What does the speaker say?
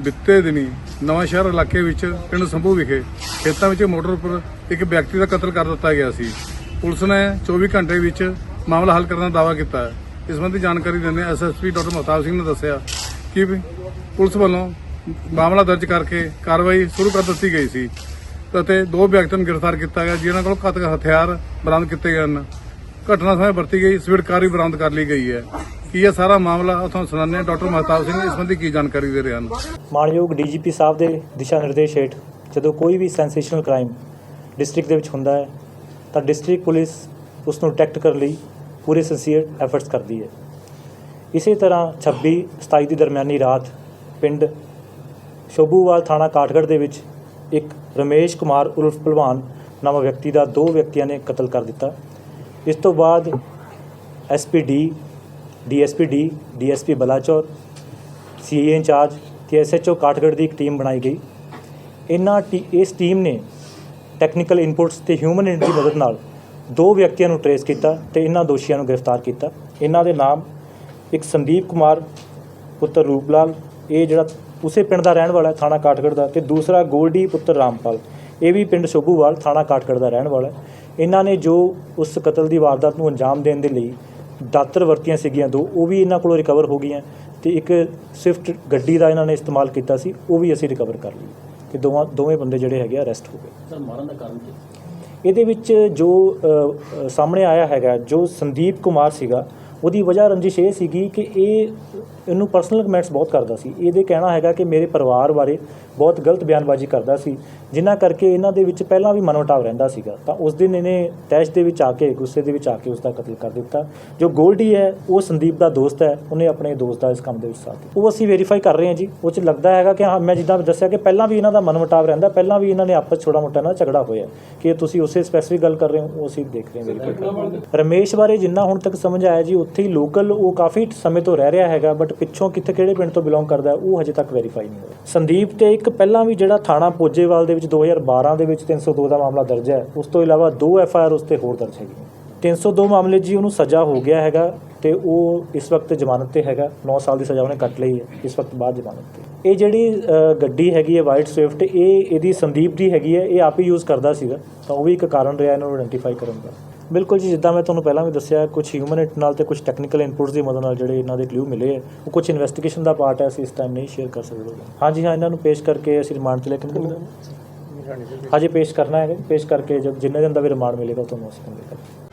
ਬਿੱਤੇ ਦਿਨੀ ਨਵਾਂ ਸ਼ਹਿਰ ਇਲਾਕੇ ਵਿੱਚ ਪਿੰਡ ਸੰਭੂ ਵਿਖੇ ਖੇਤਾਂ ਵਿੱਚ ਮੋਟਰ ਉੱਪਰ ਇੱਕ ਵਿਅਕਤੀ ਦਾ ਕਤਲ ਕਰ ਦਿੱਤਾ ਗਿਆ ਸੀ। ਪੁਲਿਸ ਨੇ 24 ਘੰਟੇ ਵਿੱਚ ਮਾਮਲਾ ਹੱਲ ਕਰਨ ਦਾ ਦਾਅਵਾ ਕੀਤਾ ਇਸ ਸੰਬੰਧੀ ਜਾਣਕਾਰੀ ਦਿੰਦੇ ਐਸਐਸਪੀ ਡਾਕਟਰ ਮਹਤਾਬ ਸਿੰਘ ਨੇ ਦੱਸਿਆ ਕਿ ਪੁਲਿਸ ਵੱਲੋਂ ਮਾਮਲਾ ਦਰਜ ਕਰਕੇ ਕਾਰਵਾਈ ਸ਼ੁਰੂ ਕਰ ਦਿੱਤੀ ਗਈ ਸੀ ਅਤੇ ਦੋ ਵਿਅਕਤੀਆਂ ਨੂੰ ਗ੍ਰਿਫਤਾਰ ਕੀਤਾ ਗਿਆ, ਜਿਨ੍ਹਾਂ ਕੋਲ ਘਾਤਕ ਹਥਿਆਰ ਬਰਾਮਦ ਕੀਤੇ ਗਏ ਹਨ। ਘਟਨਾ ਸਮੇਂ ਵਰਤੀ ਗਈ ਸਵੀਟਕਾਰ ਬਰਾਮਦ ਕਰ ਲਈ ਗਈ ਹੈ। ਕੀ ਇਹ ਸਾਰਾ ਮਾਮਲਾ ਉਥੋਂ ਸੁਣਾਉਂਦੇ ਹਾਂ, ਡਾਕਟਰ ਮਹਤਾਬ ਸਿੰਘ ਇਸ ਸੰਬੰਧੀ ਕੀ ਜਾਣਕਾਰੀ ਦੇ ਰਹੇ ਹਨ? ਮਾਨਯੋਗ ਡੀਜੀਪੀ ਸਾਹਿਬ ਦੇ ਦਿਸ਼ਾ ਨਿਰਦੇਸ਼ ਹੇਠ ਜਦੋਂ ਕੋਈ ਵੀ ਸੈਂਸੇਸ਼ਨਲ ਕ੍ਰਾਈਮ ਡਿਸਟ੍ਰਿਕਟ ਦੇ ਵਿੱਚ ਹੁੰਦਾ ਹੈ, ਤਾਂ ਡਿਸਟ੍ਰਿਕਟ ਪੁਲਿਸ ਉਸ ਨੂੰ ਡਿਟੈਕਟ ਕਰਨ ਲਈ ਪੂਰੇ ਸਿੰਸੀਅਰ ਐਫਰਟਸ ਕਰਦੀ ਹੈ। ਇਸੇ ਤਰ੍ਹਾਂ 26 27 ਦੀ ਦਰਮਿਆਨੀ ਰਾਤ ਪਿੰਡ ਸ਼ੋਭੂਵਾਲ ਥਾਣਾ ਕਾਠਗੜ੍ਹ ਦੇ ਵਿੱਚ ਇੱਕ ਰਮੇਸ਼ ਕੁਮਾਰ ਉਰਫ ਭਲਵਾਨ ਨਾਮਕ ਵਿਅਕਤੀ ਦਾ ਦੋ ਵਿਅਕਤੀਆਂ ਨੇ ਕਤਲ ਕਰ ਦਿੱਤਾ। ਇਸ ਤੋਂ ਬਾਅਦ SPD DSPD DSP Balachaur CA in charge ਤੇ ਐਸਐਚਓ ਕਾਠਗੜ੍ਹ ਦੀ ਇੱਕ ਟੀਮ ਬਣਾਈ ਗਈ। ਇਹਨਾਂ ਟੀ- ਇਸ ਟੀਮ ਨੇ ਟੈਕਨੀਕਲ ਇਨਪੁਟਸ ਤੇ ਹਿਊਮਨ ਇੰਟ ਦੀ ਮਦਦ ਨਾਲ ਦੋ ਵਿਅਕਤੀਆਂ ਨੂੰ ਟਰੇਸ ਕੀਤਾ ਤੇ ਇਹਨਾਂ ਦੋਸ਼ੀਆਂ ਨੂੰ ਗ੍ਰਿਫਤਾਰ ਕੀਤਾ। ਇਹਨਾਂ ਦੇ ਨਾਮ ਇੱਕ ਸੰਦੀਪ ਕੁਮਾਰ, ਪੁੱਤਰ ਰੂਪਲਾਲ, ਇਹ ਜਿਹੜਾ ਉਸੇ ਪਿੰਡ ਦਾ ਰਹਿਣ ਵਾਲਾ ਥਾਣਾ ਕਾਠਗੜ੍ਹ ਦਾ, ਤੇ ਦੂਸਰਾ ਗੋਲਡੀ ਪੁੱਤਰ ਰਾਮਪਾਲ। ਇਹ ਵੀ ਪਿੰਡ ਸ਼ੋਭੂਵਾਲ ਥਾਣਾ ਕਾਠਗੜ੍ਹ ਦਾ ਰਹਿਣ ਵਾਲਾ ਇਹਨਾਂ ਨੇ ਜੋ ਉਸ ਕਤਲ ਦੀ ਵਾਰਦਾਤ ਨੂੰ ਅੰਜਾਮ ਦੇਣ ਦੇ ਲਈ ਦਾਤਰ ਵਰਤੀਆਂ ਸੀਗੀਆਂ ਦੋ ਉਹ ਵੀ ਇਹਨਾਂ ਕੋਲੋਂ ਰਿਕਵਰ ਹੋ ਗਈਆਂ ਤੇ ਇੱਕ ਸਵਿਫਟ ਗੱਡੀ ਦਾ ਇਹਨਾਂ ਨੇ ਇਸਤੇਮਾਲ ਕੀਤਾ ਸੀ ਉਹ ਵੀ ਅਸੀਂ ਰਿਕਵਰ ਕਰ ਲਈ ਤੇ ਦੋਵਾਂ ਦੋਵੇਂ ਬੰਦੇ ਜਿਹੜੇ ਹੈਗੇ ਅਰੈਸਟ ਹੋ ਗਏ। ਸਰ ਮਾਰਨ ਦਾ ਕਾਰਨ ਕੀ? ਇਹਦੇ ਵਿੱਚ ਜੋ ਸਾਹਮਣੇ ਆਇਆ ਹੈਗਾ ਜੋ ਸੰਦੀਪ ਕੁਮਾਰ ਸੀਗਾ ਉਹਦੀ ਵਜ੍ਹਾ ਰੰਜਿਸ਼ ਇਹ ਸੀਗੀ ਕਿ ਇਹ ਇਹਨੂੰ ਪਰਸਨਲ ਕਮੈਂਟਸ ਬਹੁਤ ਕਰਦਾ ਸੀ। ਇਹਦੇ ਕਹਿਣਾ ਹੈਗਾ ਕਿ ਮੇਰੇ ਪਰਿਵਾਰ ਬਾਰੇ ਬਹੁਤ ਗਲਤ ਬਿਆਨਬਾਜ਼ੀ ਕਰਦਾ ਸੀ ਜਿਨ੍ਹਾਂ ਕਰਕੇ ਇਹਨਾਂ ਦੇ ਵਿੱਚ ਪਹਿਲਾਂ ਵੀ ਮਨਮਟਾਵ ਰਹਿੰਦਾ ਸੀਗਾ। ਤਾਂ ਉਸ ਦਿਨ ਇਹਨੇ ਤੈਸ਼ ਦੇ ਵਿੱਚ ਆ ਕੇ, ਗੁੱਸੇ ਦੇ ਵਿੱਚ ਆ ਕੇ ਉਸ ਦਾ ਕਤਲ ਕਰ ਦਿੱਤਾ। ਜੋ ਗੋਲਡੀ ਹੈ, ਉਹ ਸੰਦੀਪ ਦਾ ਦੋਸਤ ਹੈ, ਉਹਨੇ ਆਪਣੇ ਦੋਸਤ ਦਾ ਇਸ ਕੰਮ ਦੇ ਵਿੱਚ ਸਾਥ ਉਹ ਅਸੀਂ ਵੈਰੀਫਾਈ ਕਰ ਰਹੇ ਹਾਂ ਜੀ। ਉਹ ਚ ਲੱਗਦਾ ਹੈਗਾ ਕਿ ਹਾਂ, ਮੈਂ ਜਿੱਦਾਂ ਦੱਸਿਆ ਕਿ ਪਹਿਲਾਂ ਵੀ ਇਹਨਾਂ ਦਾ ਮਨਮਟਾਵ ਰਹਿੰਦਾ, ਪਹਿਲਾਂ ਵੀ ਇਹਨਾਂ ਨੇ ਆਪਸ 'ਚ ਛੋਟਾ ਮੋਟਾ ਨਾ ਝਗੜਾ ਹੋਇਆ ਕਿ ਤੁਸੀਂ ਉਸੇ ਸਪੈਸੀਫਿਕ ਗੱਲ ਕਰ ਰਹੇ ਹੋ, ਉਹ ਅਸੀਂ ਦੇਖ ਰਹੇ ਹਾਂ ਵੈਰੀਫਾਈ ਕਰ ਰਮੇਸ਼ ਬਾਰੇ ਜਿੰਨਾ ਹੁਣ ਤੱਕ ਸਮਝ ਆਇਆ ਜੀ, ਉੱਥੇ ਹੀ ਲੋਕਲ ਉਹ ਕਾਫੀ ਸਮੇਂ ਤੋਂ ਰਹਿ ਰਿਹਾ ਹੈਗਾ ਬਟ ਪਿੱਛੋਂ ਕਿੱਥੇ ਕਿਹੜੇ ਪਿੰਡ ਤੋਂ ਬਿਲੋਂਗ ਕਰਦਾ ਉਹ ਹਜੇ ਤੱਕ ਵੈਰੀਫਾਈ ਨਹੀਂ ਹੋਇਆ। ਸੰਦੀਪ ਤੇ ਇੱਕ ਪਹਿਲਾਂ ਵੀ ਜਿਹੜਾ ਥਾਣਾ ਪੋਜੇਵਾਲ ਦੇ ਵਿੱਚ 2012 ਦੇ ਵਿੱਚ 302 ਦਾ ਮਾਮਲਾ ਦਰਜ ਹੈ, ਉਸ ਤੋਂ ਇਲਾਵਾ ਦੋ ਐਫ ਆਈ ਆਰ ਉਸ ਤੇ ਹੋਰ ਦਰਜ ਹੈਗੀਆਂ 302 ਮਾਮਲੇ ਜੀ, ਉਹਨੂੰ ਸਜ਼ਾ ਹੋ ਗਿਆ ਹੈਗਾ ਤੇ ਉਹ ਇਸ ਵਕਤ ਜ਼ਮਾਨਤ ਤੇ ਹੈਗਾ 9 ਸਾਲ ਦੀ ਸਜ਼ਾ ਉਹਨੇ ਕੱਟ ਲਈ ਹੈ, ਇਸ ਵਕਤ ਬਾਅਦ ਜ਼ਮਾਨਤ ਤੇ। ਇਹ ਜਿਹੜੀ ਗੱਡੀ ਹੈਗੀ ਹੈ ਵਾਈਟ ਸਵਿਫਟ, ਇਹ, ਇਹਦੀ ਸੰਦੀਪ ਦੀ ਹੈਗੀ ਹੈ, ਇਹ ਆਪ ਹੀ ਯੂਜ਼ ਕਰਦਾ ਸੀਗਾ, ਤਾਂ ਉਹ ਵੀ ਇੱਕ ਕਾਰਨ ਰਿਹਾ, ਇਹਨੂੰ ਨੂੰ ਆਇਡੈਂਟੀਫਾਈ ਕਰਨ ਦਾ। ਬਿਲਕੁਲ ਜੀ ਜਿੱਦਾਂ ਮੈਂ ਤੁਹਾਨੂੰ ਪਹਿਲਾਂ ਵੀ ਦੱਸਿਆ ਕੁਝ ਹਿਊਮਨ ਇਟ ਨਾਲ ਤੇ ਕੁਝ ਟੈਕਨੀਕਲ ਇਨਪੁਟਸ ਦੀ ਮਦਦ ਨਾਲ ਜਿਹੜੇ ਇਹਨਾਂ ਦੇ ਕਲੂ ਮਿਲੇ ਹੈ ਉਹ ਕੁਝ ਇਨਵੈਸਟੀਗੇਸ਼ਨ ਦਾ ਪਾਰਟ ਹੈ ਅਸੀਂ ਇਸ ਟਾਈਮ ਨਹੀਂ ਸ਼ੇਅਰ ਕਰ ਸਕਦੇ ਹਾਂਜੀ ਹਾਂ ਇਹਨਾਂ ਨੂੰ ਪੇਸ਼ ਕਰਕੇ ਅਸੀਂ ਰਿਮਾਂਡ ਤੇ ਲੈ ਕੇ ਹਜੇ ਪੇਸ਼ ਕਰਨਾ ਹੈ ਪੇਸ਼ ਕਰਕੇ ਜਦ ਜਿੰਨੇ ਦਿਨ ਦਾ ਵੀ ਰਿਮਾਂਡ ਮਿਲੇਗਾ ਤੁਹਾਨੂੰ ਅਸੀਂ ਮਿਲੇਗਾ